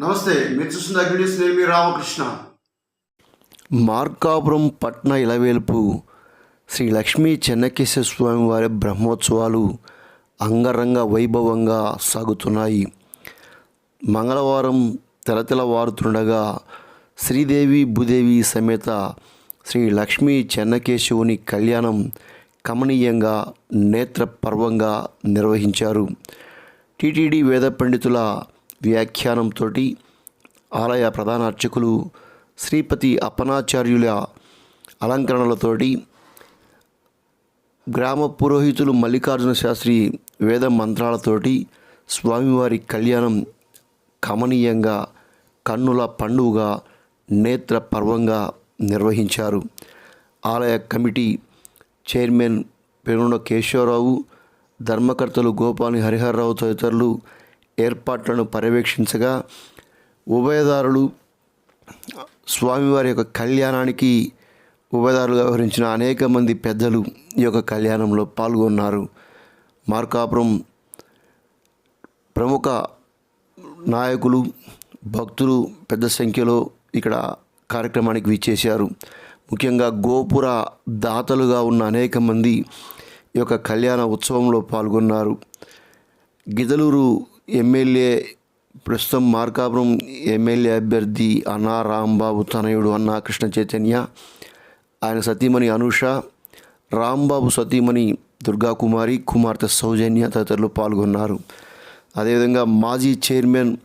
నమస్తే మీరు చూస్తున్న అగ్నిస్ నేమి రామకృష్ణ. మార్కాపురం పట్న ఇలవేల్పు శ్రీ లక్ష్మీ చెన్నకేశ్వర స్వామి వారి బ్రహ్మోత్సవాలు అంగరంగ వైభవంగా సాగుతున్నాయి. మంగళవారం తెలతెలవారుతుండగా శ్రీదేవి భూదేవి సమేత శ్రీ లక్ష్మీ చెన్నకేశవుని కళ్యాణం కమనీయంగా నేత్రపర్వంగా నిర్వహించారు. టీటీడీ వేద పండితుల వ్యాఖ్యానంతో ఆలయ ప్రధాన అర్చకులు శ్రీపతి అప్పనాచార్యుల అలంకరణలతోటి గ్రామ పురోహితులు మల్లికార్జున శాస్త్రి వేద మంత్రాలతోటి స్వామివారి కళ్యాణం కమనీయంగా కన్నుల పండుగ నేత్ర పర్వంగా నిర్వహించారు. ఆలయ కమిటీ చైర్మన్ పెరుణ కేశవరావు ధర్మకర్తలు గోపాని హరిహర్రావు తదితరులు ఏర్పాట్లను పర్యవేక్షించగా ఉభయదారులు స్వామివారి యొక్క కళ్యాణానికి ఉభయదారులుగా వ్యవహరించిన అనేక మంది పెద్దలు ఈ యొక్క కళ్యాణంలో పాల్గొన్నారు. మార్కాపురం ప్రముఖ నాయకులు భక్తులు పెద్ద సంఖ్యలో ఇక్కడ కార్యక్రమానికి విచ్చేశారు. ముఖ్యంగా గోపుర దాతలుగా ఉన్న అనేక మంది ఈ యొక్క కళ్యాణ ఉత్సవంలో పాల్గొన్నారు. గిదలూరు ఎమ్మెల్యే ప్రస్తుతం మార్కాపురం ఎమ్మెల్యే అభ్యర్థి అన్నా రాంబాబు తనయుడు అన్నా కృష్ణ చైతన్య ఆయన సతీమణి అనుష రాంబాబు సతీమణి దుర్గాకుమారి కుమార్తె సౌజన్య తదితరులు పాల్గొన్నారు. అదేవిధంగా మాజీ chairman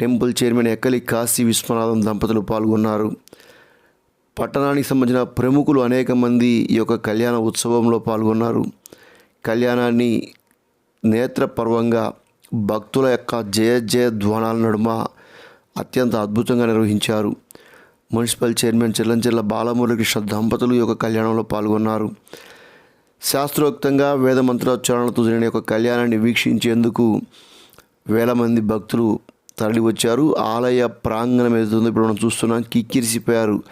temple chairman Ekkali Kashi Vishwanatham దంపతులు పాల్గొన్నారు. పట్టణానికి సంబంధించిన ప్రముఖులు అనేక మంది ఈ యొక్క కళ్యాణ ఉత్సవంలో పాల్గొన్నారు. కళ్యాణాన్ని నేత్రపర్వంగా భక్తుల యొక్క జయ జయ ధ్వానాల నడుమ అత్యంత అద్భుతంగా నిర్వహించారు. మున్సిపల్ చైర్మన్ చెల్లంచెల్ల బాలమురకృష్ణ దంపతులు ఈ యొక్క కళ్యాణంలో పాల్గొన్నారు. శాస్త్రోక్తంగా వేద మంత్రోచ్చారణలతో జరిగిన యొక్క కళ్యాణాన్ని వీక్షించేందుకు వేల మంది భక్తులు తరలి వచ్చారు ఆలయ ప్రాంగణం ఏదైతుందో ఇప్పుడు మనం చూస్తున్నాం కిక్కిరిసిపోయారు.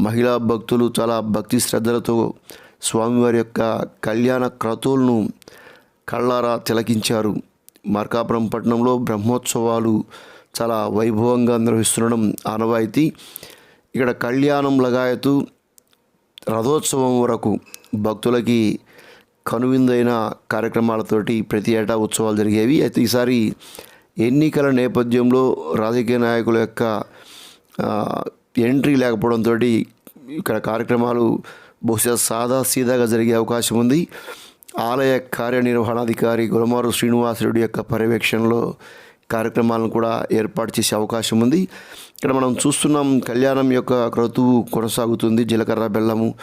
మహిళా భక్తులు చాలా భక్తి శ్రద్ధలతో స్వామివారి యొక్క కళ్యాణ క్రతువులను కళ్ళారా తిలకించారు. మార్కాపురం పట్టణంలో బ్రహ్మోత్సవాలు చాలా వైభవంగా నిర్వహిస్తుండడం ఆనవాయితీ. ఇక్కడ కళ్యాణం లగాయతు రథోత్సవం వరకు భక్తులకి కనువిందైన కార్యక్రమాలతోటి ప్రతి ఏటా ఉత్సవాలు జరిగేవి. అయితే ఈసారి ఎన్నికల నేపథ్యంలో రాజకీయ నాయకుల యొక్క ఎంట్రీ లేకపోవడంతో ఇక్కడ కార్యక్రమాలు బహుశా సాదా సీదాగా జరిగే అవకాశం ఉంది. ఆలయ కార్యనిర్వహణాధికారి గురమారు శ్రీనివాసరెడ్డి యొక్క పర్యవేక్షణలో కార్యక్రమాలను కూడా ఏర్పాటు చేసే అవకాశం ఉంది. ఇక్కడ మనం చూస్తున్నాం కళ్యాణం యొక్క క్రతువు కొనసాగుతుంది. జీలకర్ర బెల్లము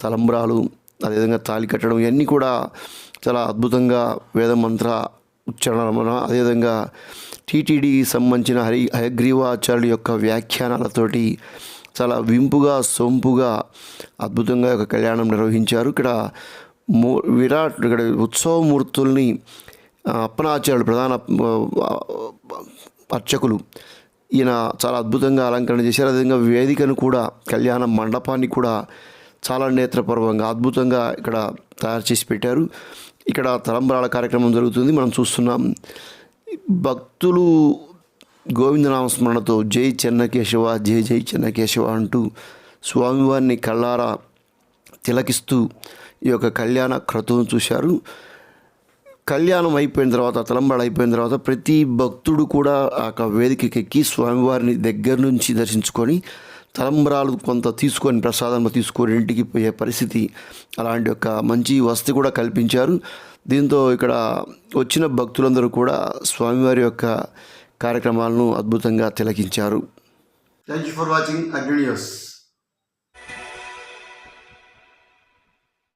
తలంబ్రాలు అదేవిధంగా తాళి కట్టడం ఇవన్నీ కూడా చాలా అద్భుతంగా వేద మంత్ర ఉచ్చారణ అదేవిధంగా టీటీడీకి సంబంధించిన హరి హయగ్రీవాచార్యుల యొక్క వ్యాఖ్యానాలతోటి చాలా వింపుగా సొంపుగా అద్భుతంగా ఒక కళ్యాణం నిర్వహించారు. ఇక్కడ విరాట్ ఇక్కడ ఉత్సవమూర్తుల్ని అప్పనాచార్యులు ప్రధాన అర్చకులు. ఈయన చాలా అద్భుతంగా అలంకరణ చేశారు. అదేవిధంగా వేదికను కూడా కళ్యాణ మండపాన్ని కూడా చాలా నేత్రపర్వంగా అద్భుతంగా ఇక్కడ తయారు చేసి పెట్టారు. ఇక్కడ తలంబరాల కార్యక్రమం జరుగుతుంది. మనం చూస్తున్నాం. భక్తులు గోవిందనామ స్మరణతో జై చెన్నకేశవ జై జై చెన్నకేశవ అంటూ స్వామివారిని కళ్ళారా తిలకిస్తూ ఈ యొక్క కళ్యాణ క్రతువును చూశారు. కళ్యాణం అయిపోయిన తర్వాత తలంబాడు అయిపోయిన తర్వాత ప్రతి భక్తుడు కూడా ఆ యొక్క వేదికకి ఎక్కి స్వామివారిని దగ్గర నుంచి దర్శించుకొని తలంబరాలు కొంత తీసుకొని ప్రసాదం తీసుకొని ఇంటికి పోయే పరిస్థితి అలాంటి ఒక మంచి వసతి కూడా కల్పించారు. దీంతో ఇక్కడ వచ్చిన భక్తులందరూ కూడా స్వామివారి యొక్క కార్యక్రమాలను అద్భుతంగా తిలకించారు. Thank you for watching Agni news